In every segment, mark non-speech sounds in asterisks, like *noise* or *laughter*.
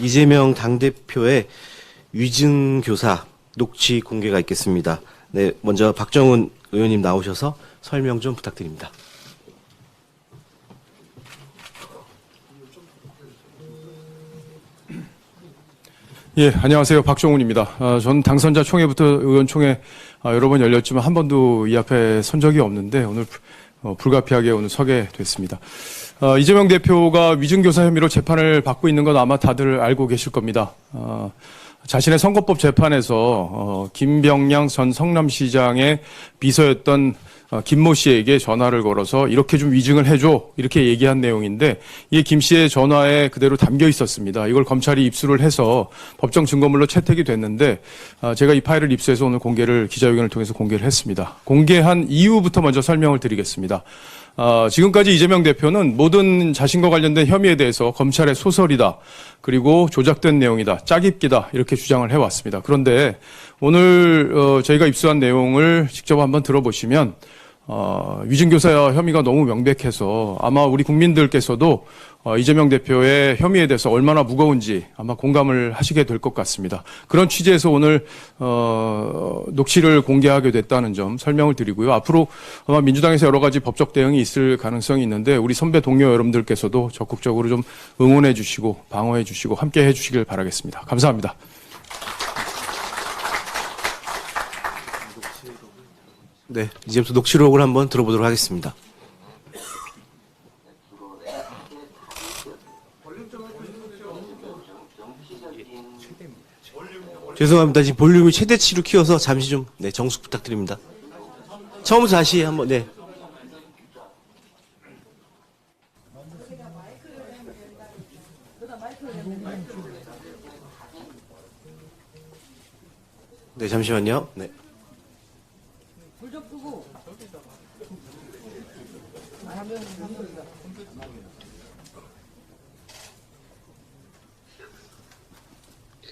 이재명 당대표의 위증교사 녹취 공개가 있겠습니다. 네, 먼저 박정훈 의원님 나오셔서 설명 좀 부탁드립니다. 예, 안녕하세요. 박종훈입니다. 아, 전 당선자 총회부터 의원총회 아, 여러 번 열렸지만 한 번도 이 앞에 선 적이 없는데 오늘 불- 어, 불가피하게 오늘 서게 됐습니다. 아, 이재명 대표가 위증교사 혐의로 재판을 받고 있는 건 아마 다들 알고 계실 겁니다. 아, 자신의 선거법 재판에서 어, 김병량 전 성남시장의 비서였던 어, 김모 씨에게 전화를 걸어서 이렇게 좀 위증을 해줘 이렇게 얘기한 내용인데 이김 씨의 전화에 그대로 담겨 있었습니다. 이걸 검찰이 입수를 해서 법정 증거물로 채택이 됐는데 아, 제가 이 파일을 입수해서 오늘 공개를 기자회견을 통해서 공개를 했습니다. 공개한 이유부터 먼저 설명을 드리겠습니다. 아, 지금까지 이재명 대표는 모든 자신과 관련된 혐의에 대해서 검찰의 소설이다. 그리고 조작된 내용이다. 짜깁기다. 이렇게 주장을 해왔습니다. 그런데 오늘 어, 저희가 입수한 내용을 직접 한번 들어보시면 어, 위증교사 혐의가 너무 명백해서 아마 우리 국민들께서도 어, 이재명 대표의 혐의에 대해서 얼마나 무거운지 아마 공감을 하시게 될 것 같습니다. 그런 취지에서 오늘 어, 녹취를 공개하게 됐다는 점 설명을 드리고요. 앞으로 아마 민주당에서 여러 가지 법적 대응이 있을 가능성이 있는데 우리 선배 동료 여러분들께서도 적극적으로 좀 응원해 주시고 방어해 주시고 함께 해 주시길 바라겠습니다. 감사합니다. 네, 이제부터 녹취록을 한번 들어보도록 하겠습니다. 죄송합니다. 지금 볼륨이 최대치로 키워서 잠시 좀 네, 정숙 부탁드립니다. 처음부터 다시 한번 네. 네, 잠시만요. 네.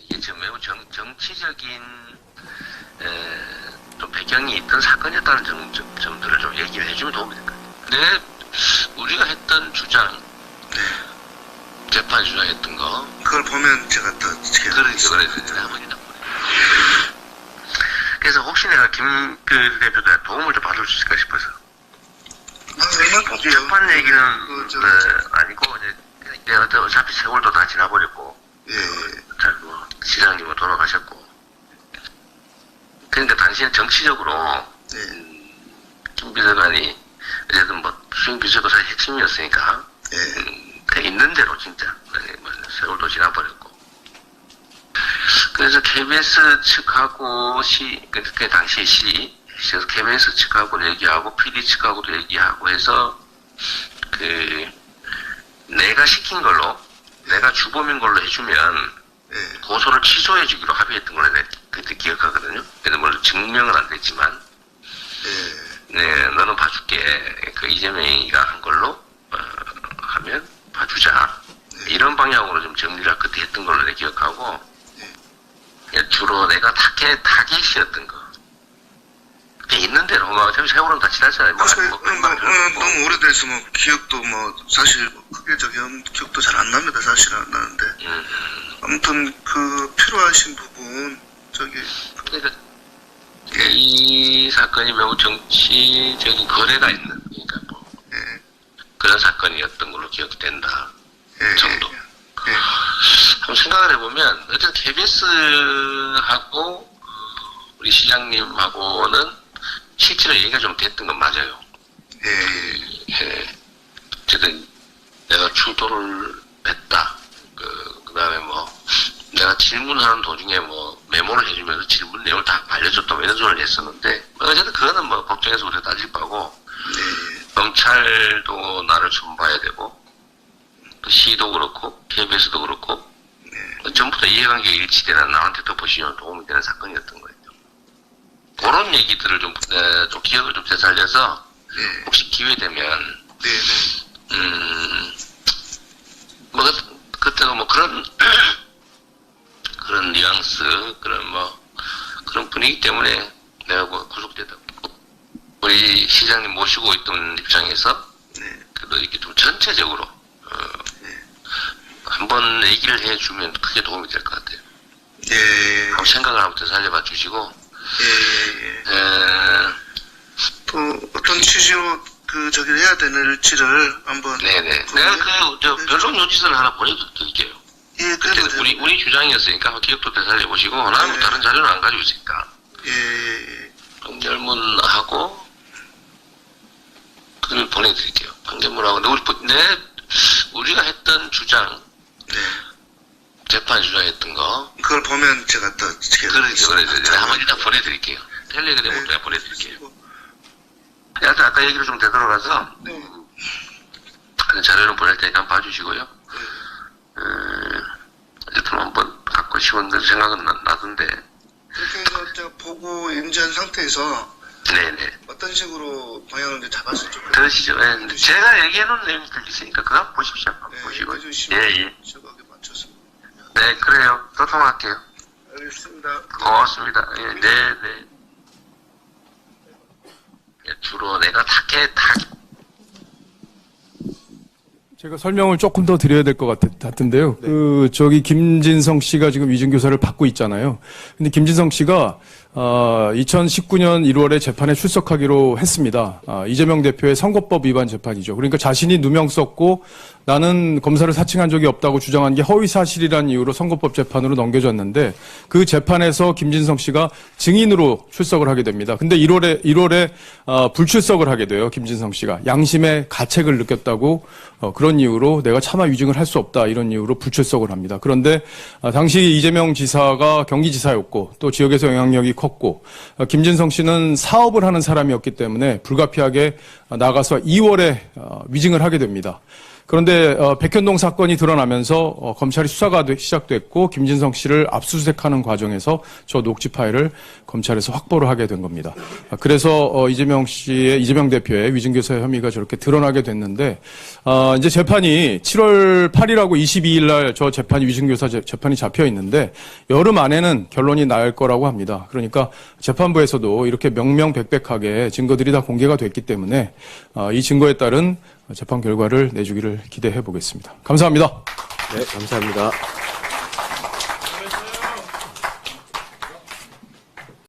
이게 지금 매우 정, 정치적인 에, 좀 배경이 있던 사건이었다는 점, 점, 점들을 좀 얘기를 해주면 도움이 될 것 같아요. 네, 우리가 했던 주장, 재판 주장했던 거, 그걸 보면 제가 더 제가 그러니까 그랬는데 한번 일단 보내요. 그래서 혹시 내가 김 그 대표가 도움을 좀 받을 수 있을까 싶어서 아, 얼마든지요. 재판 얘기는 그, 저, 네, 아니고 이제 내가 또 어차피 세월도 다 지나버렸고 예, 예. 잘뭐 시장님은 돌아가셨고 그러니까 당시에 정치적으로 예, 김 비서관이 어쨌든 뭐 수행 비서도 사실 핵심이었으니까 예, 음, 그냥 있는 대로 진짜 네, 뭐 세월도 지나버렸고 그래서 KBS 측하고 시 그, 그 당시 시 그래서 KBS 측하고 얘기하고 PD 측하고도 얘기하고 해서 그 내가 시킨 걸로 내가 주범인 걸로 해주면 예, 고소를 취소해 주기로 합의했던 걸로 내가 그때 기억하거든요. 그래도 물론 증명은 안 됐지만 예, 네, 너는 봐줄게. 그 이재명이가 한 걸로 어, 하면 봐주자. 이런 방향으로 좀 정리를 그때 했던 걸로 내가 기억하고 예, 주로 내가 타겟 타겟이었던 거. 있는 대로 뭐 어차피 세월은 다 지났잖아요. 뭐, 뭐, 어, 뭐, 뭐, 뭐, 어, 뭐. 너무 오래돼서 뭐 기억도 뭐 사실 크게 저기 한 기억도 잘 안 납니다. 사실은 안 나는데 음, 아무튼 그 필요하신 부분 저기 그러니까 이 사건이 매우 정치적인 거래가 있는 그러니까 뭐 예, 그런 사건이었던 걸로 기억된다 예, 정도. 예, 예, 한번 생각을 해보면 어쨌든 KBS하고 우리 시장님하고는 실제로 얘기가 좀 됐던 건 맞아요. 예, 예, 예. 어쨌든 내가 출도를 했다. 그, 그 다음에 뭐, 내가 질문하는 도중에 뭐, 메모를 해주면서 질문 내용을 다 알려줬다. 뭐 이런 소리를 했었는데, 뭐 어쨌든 그거는 뭐, 법정에서 우리가 따질 바고, 예, 검찰도 나를 처봐야 되고, 또 시도 그렇고, KBS도 그렇고, 어, 전부 다 이해관계 일치되는 나한테 더 보시면 도움이 되는 사건이었던 거예요. 그런 얘기들을 좀, 에, 좀 기억을 좀 되살려서, 예, 혹시 기회 되면, 네, 네, 음, 뭐, 그- 그때가 뭐 그런, *clears throat* 그런 뉘앙스, 그런 뭐, 그런 분위기 때문에 내가 구- 구속되다. 우리 시장님 모시고 있던 입장에서, 네, 그래도 이렇게 좀 전체적으로, 어, 한번 얘기를 해주면 크게 도움이 될 것 같아요. 예, 예, 한번 생각을 한번 더 살려봐 주시고, 예, 예, 예. 에, 또 어떤 취지로 그 저기를 해야 되는지를 한번 네네. 그- 내가 그, 저, 변론 요지서를 하나 보내드릴게요. 예, 그때 그래도 우리, 우리 주장이었으니까 기억도 되살려 보시고, 나는 뭐 네. 다른 자료는 안 가지고 있으니까. 예, 예, 예. 판결문하고, 그걸 보내드릴게요. 판결문하고, 근데 우리, 내, 우리가 했던 주장, 네. 재판 주장했던 거, 그걸 보면 제가 더 어떻게 그러죠, 그러죠. 내가 한번 일단 보내드릴게요. 텔레그램으로 네. 내가 보내드릴게요. 하여튼 아까 얘기로 좀 되돌아가서, 네. 하는 자료를 보낼 테니까 한번 봐주시고요. 음, 어쨌든 한번 갖고 시원들 생각은 나, 나던데. 그렇게 해서 제가 보고 인지한 상태에서 네네. 어떤 식으로 방향을 이제 잡았을 좀 들으시죠. 예, 근데 제가 얘기해놓은 내용이 들리시니까 그거 보십시오. 네, 보시고. 예, 예. 네, 그래요. 또 통화할게요. 알겠습니다. 고맙습니다. 예, 네, 네. 예, 주로 내가 타겟, 타 제가 설명을 조금 더 드려야 될 것 같은데요. 그 저기 김진성 씨가 지금 위증 교사를 받고 있잖아요. 근데 김진성 씨가 어, 2019년 1월에 재판에 출석하기로 했습니다. 아, 이재명 대표의 선거법 위반 재판이죠. 그러니까 자신이 누명 썼고 나는 검사를 사칭한 적이 없다고 주장한 게 허위 사실이라는 이유로 선거법 재판으로 넘겨졌는데 그 재판에서 김진성 씨가 증인으로 출석을 하게 됩니다. 근데 1월에 1월에 어, 불출석을 하게 돼요. 김진성 씨가 양심의 가책을 느꼈다고 어, 그런 이유로 내가 차마 위증을 할 수 없다 이런 이유로 불출석을 합니다. 그런데 아, 당시 이재명 지사가 경기지사였고 또 지역에서 영향력이 컸고 어, 김진성 씨는 사업을 하는 사람이었기 때문에 불가피하게 어, 나가서 2월에 어, 위증을 하게 됩니다. 그런데 어, 백현동 사건이 드러나면서 어, 검찰이 수사가 되- 시작됐고 김진성 씨를 압수수색하는 과정에서 저 녹취 파일을 검찰에서 확보를 하게 된 겁니다. 아, 그래서 어, 이재명 씨의 이재명 대표의 위증교사 혐의가 저렇게 드러나게 됐는데 어, 이제 재판이 7월 8일하고 22일 날 저 재판이 위증교사 재- 재판이 잡혀 있는데 여름 안에는 결론이 날 거라고 합니다. 그러니까 재판부에서도 이렇게 명명백백하게 증거들이 다 공개가 됐기 때문에 어, 이 증거에 따른 재판 결과를 내주기를 기대해 보겠습니다. 감사합니다. 네, 감사합니다.